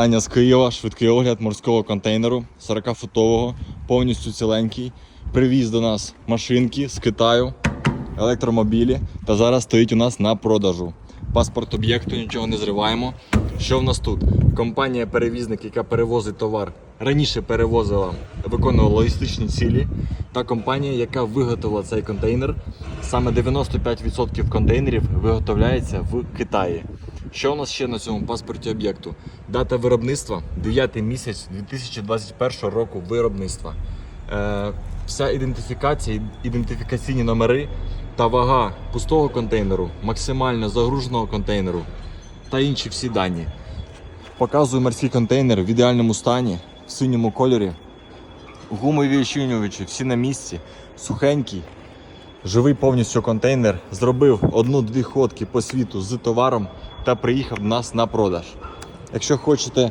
Аня з Києва, швидкий огляд морського контейнеру 40-футового, повністю ціленький. Привіз до нас машинки з Китаю, електромобілі. Та зараз стоїть у нас на продажу. Паспорт об'єкту, нічого не зриваємо. Що в нас тут? Компанія-перевізник, яка перевозить товар, раніше перевозила, виконувала логістичні цілі. Та компанія, яка виготовила цей контейнер. Саме 95% контейнерів виготовляється в Китаї. Що у нас ще на цьому паспорті об'єкту? Дата виробництва 9 місяць 2021 року виробництва. Е, вся ідентифікація, ідентифікаційні номери та вага пустого контейнеру, максимально загруженого контейнеру та інші всі дані. Показую морський контейнер в ідеальному стані, в синьому кольорі. Гумові ощільнювачі всі на місці, сухенький. Живий повністю контейнер. Зробив одну-дві ходки по світу з товаром та приїхав до нас на продаж. Якщо хочете